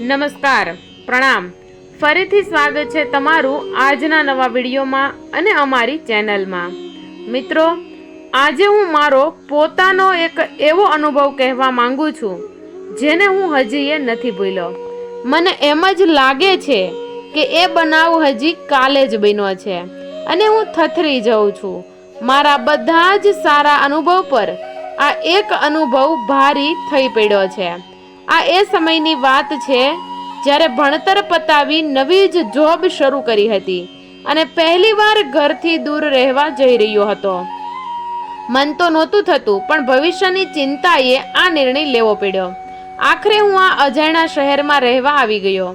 નમસ્કાર, પ્રણામ. ફરીથી સ્વાગત છે તમારું આજના નવા વિડીયોમાં અને અમારી ચેનલમાં. મિત્રો, આજે હું મારો પોતાનો એક એવો અનુભવ કહેવા માંગુ છું, જેને હું હજી એ નથી ભૂલ્યો. મને એમ જ લાગે છે કે એ બનાવ હજી કાલે જ બન્યો છે અને હું થથરી જાઉં છું. મારા બધા જ સારા અનુભવ પર આ એક અનુભવ ભારી થઈ પડ્યો છે. આ એ સમયની વાત છે જ્યારે ભણતર પતાવી નવી જ જોબ શરૂ કરી હતી અને પહેલીવાર ઘરથી દૂર રહેવા જઈ રહ્યો હતો. મન તો નહોતું થતું, પણ ભવિષ્યની ચિંતાએ આ નિર્ણય લેવો પડ્યો. આખરે હું આ અજાણ્યા શહેરમાં રહેવા આવી ગયો.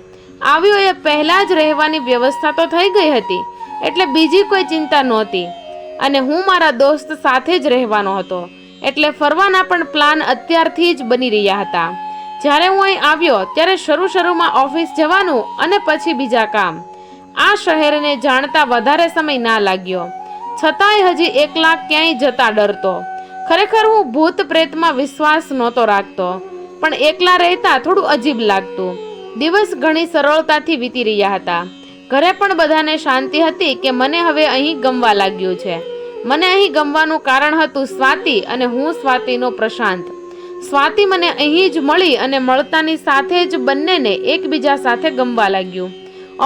આવ્યો એ પહેલાં જ રહેવાની વ્યવસ્થા તો થઈ ગઈ હતી, એટલે બીજી કોઈ ચિંતા નહોતી. અને હું મારા દોસ્ત સાથે જ રહેવાનો હતો, એટલે ફરવાના પણ પ્લાન અત્યારથી જ બની રહ્યા હતા. જ્યારે હું અહીં આવ્યો, ત્યારે શરૂ શરૂમાં ઓફિસ જવાનું અને પછી બીજા કામ. આ શહેરને જાણતા વધારે સમય ના લાગ્યો. છતાંય હજી એકલા ક્યાંય જતા ડરતો. ખરેખર હું ભૂત પ્રેતમાં વિશ્વાસ નહોતો રાખતો. પણ એકલા રહેતા થોડું અજીબ લાગતું. દિવસ ઘણી સરળતાથી વીતી રહ્યા હતા. ઘરે પણ બધાને શાંતિ હતી કે મને હવે અહીં ગમવા લાગ્યું છે. મને અહીં ગમવાનું કારણ હતું સ્વાતિ અને હું સ્વાતિનો પ્રશાંત. સ્વાતિ મને અહીં જ મળી અને મળતાની સાથે જ બંનેને એકબીજા સાથે ગમવા લાગ્યું.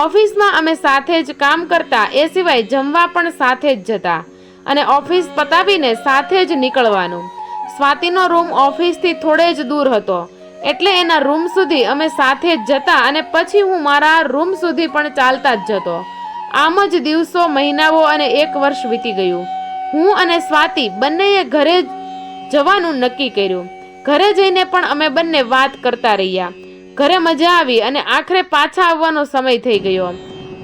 ઓફિસમાં અમે સાથે જ કામ કરતા, એ સિવાય જમવા પણ સાથે જ જતા અને ઓફિસ પતાવીને સાથે જ નીકળવાનું. સ્વાતિનો રૂમ ઓફિસથી થોડે જ દૂર હતો, એટલે એના રૂમ સુધી અમે સાથે જ જતા અને પછી હું મારા રૂમ સુધી પણ ચાલતા જ જતો. આમ જ દિવસો, મહિનાઓ અને એક વર્ષ વીતી ગયું. હું અને સ્વાતિ બંનેએ ઘરે જવાનું નક્કી કર્યું. ઘરે જઈને પણ અમે બંને વાત કરતા રહ્યા. ઘરે મજા આવી અને આખરે પાછા આવવાનો સમય થઈ ગયો.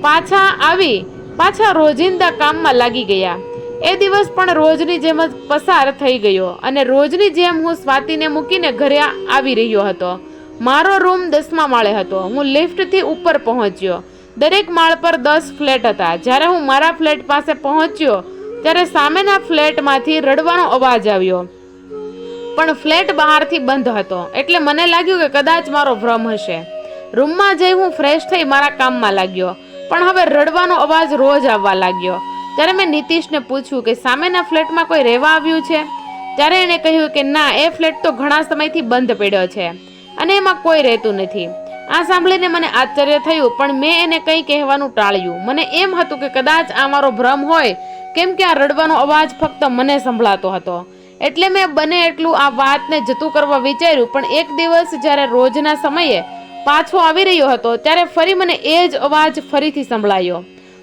પાછા આવી, પાછા રોજિંદા કામમાં લાગી ગયા. એ દિવસ પણ રોજની જેમ જ પસાર થઈ ગયો અને રોજની જેમ હું સ્વાતિને મૂકીને ઘરે આવી રહ્યો હતો. મારો રૂમ દસમા માળે હતો. હું લિફ્ટથી ઉપર પહોંચ્યો. દરેક માળ પર દસ ફ્લેટ હતા. જ્યારે હું મારા ફ્લેટ પાસે પહોંચ્યો, ત્યારે સામેના ફ્લેટમાંથી રડવાનો અવાજ આવ્યો. પણ ફ્લેટ બહારથી બંધ હતો. એટલે મને લાગ્યું કે કદાચ મારો ભ્રમ હશે. રૂમમાં જઈ હું ફ્રેશ થઈ મારા કામમાં લાગ્યો. પણ હવે રડવાનો અવાજ રોજ આવવા લાગ્યો. ત્યારે મેં નીતિશને પૂછ્યું કે સામેના ફ્લેટમાં કોઈ રહેવા આવ્યું છે? ત્યારે એણે કહ્યું કે ના, એ ફ્લેટ તો ઘણા સમયથી બંધ પડ્યો છે અને એમાં કોઈ રહેતું નથી. આ સાંભળીને મને આશ્ચર્ય થયું, પણ મેં એને કંઈ કહેવાનું ટાળ્યું. મને એમ હતું કે કદાચ આ મારો ભ્રમ હોય, કેમ કે આ રડવાનો અવાજ ફક્ત મને સંભળાતો હતો. એટલે મેં બને એટલું આ વાતને જતું કરવા વિચાર્યું, પણ એક દિવસ જ્યારે રોજના સમયે પાછો આવી રહ્યો હતો, ત્યારે ફરી મને એ જ અવાજ ફરીથી સંભળાયો.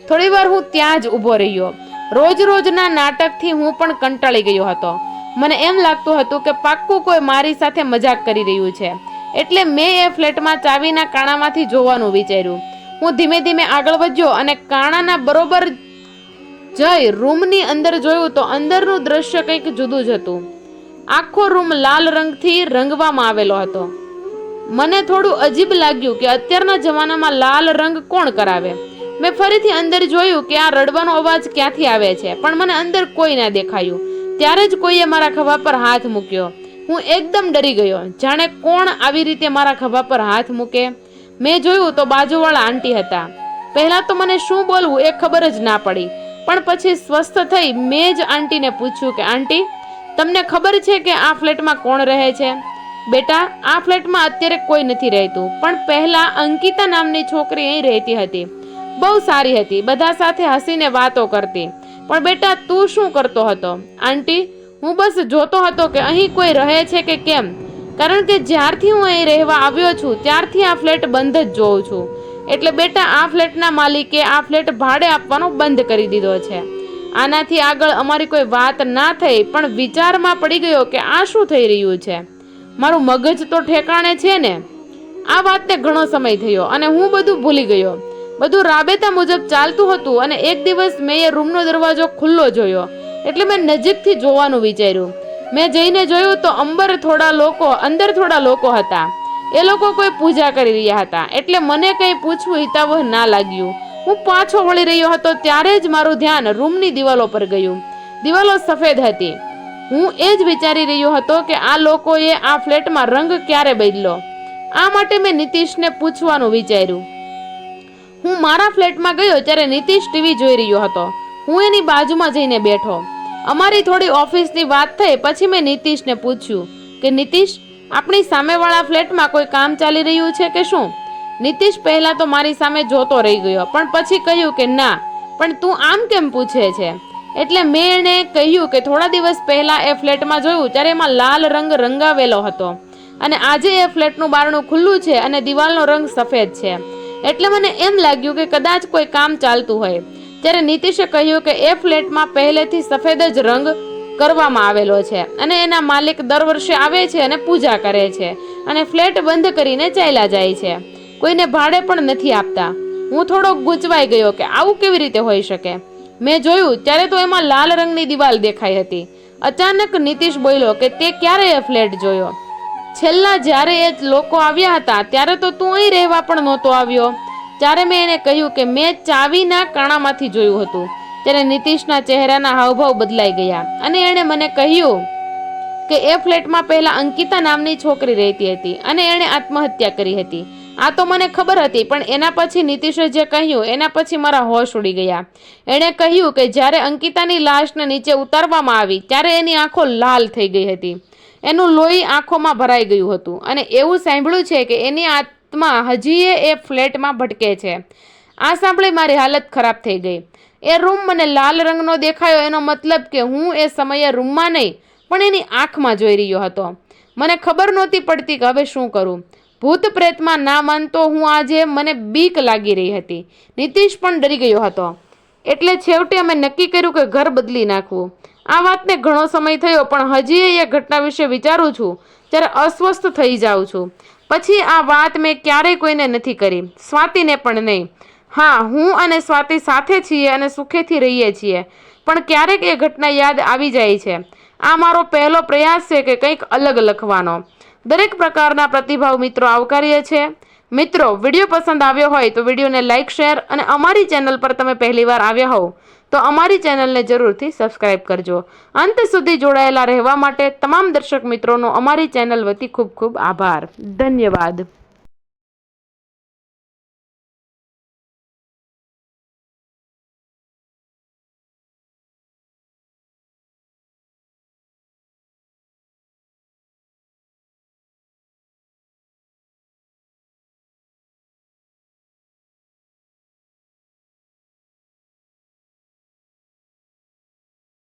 થોડીવાર હું ત્યાં જ ઊભો રહ્યો. રોજ રોજના નાટકથી હું પણ કંટાળી ગયો હતો. મને એમ લાગતું હતું કે પાક્કું કોઈ મારી સાથે મજાક કરી રહ્યું છે. એટલે મેં એ ફ્લેટમાં ચાવીના કાણામાંથી જોવાનું વિચાર્યું. હું ધીમે ધીમે આગળ વધ્યો અને કાણાના બરોબર જઈ રૂમની અંદર જોયું તો અંદરનું દ્રશ્ય કંઈક જુદું જ હતું. આખો રૂમ લાલ રંગથી રંગવામાં આવેલો હતો. મને થોડું અજીબ લાગ્યું કે અત્યારના જમાનામાં લાલ રંગ કોણ કરાવે? મેં ફરીથી અંદર જોયું કે આ રડવાનો અવાજ ક્યાંથી આવે છે, પણ મને અંદર કોઈ ના દેખાયું. ત્યારે જ કોઈએ મારા ખભા પર હાથ મૂક્યો. હું એકદમ ડરી ગયો. જાણે કોણ આવી રીતે મારા ખભા પર હાથ મૂકે? મેં જોયું તો બાજુવાળા આંટી હતા. પહેલાં તો મને શું બોલવું એ ખબર જ ના પડી. પણ પછી સ્વસ્થ થઈ મેં જ આંટીને પૂછ્યું કે, આંટી, તમને ખબર છે કે આ ફ્લેટમાં કોણ રહે છે? બેટા, આ ફ્લેટમાં અત્યારે કોઈ નથી રહેતું, પણ પહેલા અંકિતા નામની છોકરી અહીં રહેતી હતી. બહુ સારી હતી, બધા સાથે હસીને વાતો કરતી. પણ બેટા, તું શું કરતો હતો? આંટી, હું બસ જોતો હતો કે અહીં કોઈ રહે છે કે કેમ? કારણ કે જ્યારથી હું અહીં રહેવા આવ્યો છું, ત્યારથી આ ફ્લેટ બંધ જ જોઉં છું. એટલે બેટા આ ફ્લેટના માલિકે આ ફ્લેટ ભાડે આપવાનો બંધ કરી દીધો છે. આનાથી આગળ અમારી કોઈ વાત ના થઈ, પણ વિચારમાં પડી ગયો કે આ શું થઈ રહ્યું છે. મારું મગજ તો ઠેકાણે છે ને. આ વાતને ઘણો સમય થયો અને હું બધું ભૂલી ગયો. બધું રાબેતા મુજબ ચાલતું હતું અને એક દિવસ મેં એ રૂમનો દરવાજો ખુલ્લો જોયો. એટલે મેં નજીકથી જોવાનું વિચાર્યું. મેં જઈને જોયું તો અંબર થોડા લોકો, અંદર થોડા લોકો હતા. એ લોકો કોઈ પૂજા કરી રહ્યા હતા. એટલે મને કંઈ પૂછવું હિતાવહ ના લાગ્યું. હું પાછો વળી રહ્યો હતો ત્યારે જ મારું ધ્યાન રૂમની દિવાલો પર ગયું. દિવાલો સફેદ હતી. હું એ જ વિચારી રહ્યો હતો કે આ લોકોએ આ ફ્લેટમાં રંગ ક્યારે બદલ્યો આ માટે મેં નીતિશને પૂછવાનું વિચાર્યું. હું મારા ફ્લેટમાં ગયો ત્યારે નીતિશ ટીવી જોઈ રહ્યો હતો. હું એની બાજુમાં જઈને બેઠો. અમારી થોડી ઓફિસની વાત થઈ, પછી મેં નીતિશને પૂછ્યું કે, નીતિશ આપણી સામેવાળા ફ્લેટમાં કોઈ કામ ચાલી રહ્યું છે કે શું? નીતિશ પહેલા તો મારી સામે જોતો રહી ગયો, પણ પછી કહ્યું કે ના, પણ તું આમ કેમ પૂછે છે? એટલે મેં એને કહ્યું કે થોડા દિવસ પહેલા એ ફ્લેટમાં જોયું, ત્યારે એમાં લાલ રંગ રંગાવેલો હતો. અને આજે એ ફ્લેટનું બારણું ખુલ્લું છે અને દિવાલનો રંગ સફેદ છે. એટલે મને એમ લાગ્યું કે કદાચ કોઈ કામ ચાલતું હોય. ત્યારે નીતિશે કહ્યું કે એ ફ્લેટમાં પહેલેથી સફેદ જ રંગ કરવામાં આવેલો છે અને એના માલિક દર વર્ષે આવે છે અને પૂજા કરે છે અને ફ્લેટ બંધ કરીને ચાલ્યા જાય છે. કોઈને ભાડે પણ નથી આપતા. હું થોડો ગૂંચવાઈ ગયો કે આવું કેવી રીતે હોઈ શકે? મેં જોયું ત્યારે તો એમાં લાલ રંગની દિવાલ દેખાઈ હતી. અચાનક નીતિશ બોલ્યો કે તે ક્યારે એ ફ્લેટ જોયો? છેલ્લા જ્યારે એ લોકો આવ્યા હતા ત્યારે તો તું અહીં રહેવા પણ નહોતો આવ્યો. ત્યારે મેં એને કહ્યું કે મેં ચાવીના કાણામાંથી જોયું હતું. ત્યારે નીતિશના ચહેરાના હાવભાવ બદલાઈ ગયા. અને એણે મને કહ્યું કે એ ફ્લેટમાં પહેલા અંકિતા નામની છોકરી રહેતી હતી અને એણે આત્મહત્યા કરી હતી. આ તો મને ખબર હતી, પણ એના પછી નીતિશે જે કહ્યું, એના પછી મારા હોશ ઉડી ગયા. એણે કહ્યું કે જ્યારે અંકિતાની લાશને નીચે ઉતારવામાં આવી, ત્યારે એની આંખો લાલ થઈ ગઈ હતી. એનું લોહી આંખોમાં ભરાઈ ગયું હતું. અને એવું સાંભળ્યું છે કે એની આત્મા હજીએ એ ફ્લેટમાં ભટકે છે. આ સાંભળી મારી હાલત ખરાબ થઈ ગઈ. એ રૂમ મને લાલ રંગનો દેખાયો, એનો મતલબ કે હું એ સમયે રૂમમાં નહીં, પણ એની આંખમાં જોઈ રહ્યો હતો. મને ખબર નહોતી પડતી કે હવે શું કરું. ભૂત પ્રેતમાં ના માનતો હું આજે મને બીક લાગી રહી હતી. નીતિશ પણ ડરી ગયો હતો. એટલે છેવટે અમે નક્કી કર્યું કે ઘર બદલી નાખવું. આ વાતને ઘણો સમય થયો, પણ હજી એ ઘટના વિશે વિચારું છું. ત્યારે અસ્વસ્થ થઈ જાઉં છું. પછી આ વાત મેં ક્યારેય કોઈને નથી કરી. સ્વાતિને પણ નહીં. હા, હું અને સ્વાતિ સાથે છીએ અને સુખેથી રહીએ છીએ. પણ ક્યારેક એ ઘટના યાદ આવી જાય છે. આ મારો પહેલો પ્રયાસ છે કે કંઈક અલગ લખવાનો. દરેક પ્રકારના પ્રતિભાવ મિત્રો આવકારીએ છે. મિત્રો, વીડિયો પસંદ આવ્યો હોય તો વિડીયોને લાઇક શેર અને અમારી ચેનલ પર તમે પહેલીવાર આવ્યા હોવ તો અમારી ચેનલને જરૂરથી સબસ્ક્રાઇબ કરજો. અંત સુધી જોડાયેલા રહેવા માટે તમામ દર્શક મિત્રોનો અમારી ચેનલ વતી ખૂબ ખૂબ આભાર. ધન્યવાદ.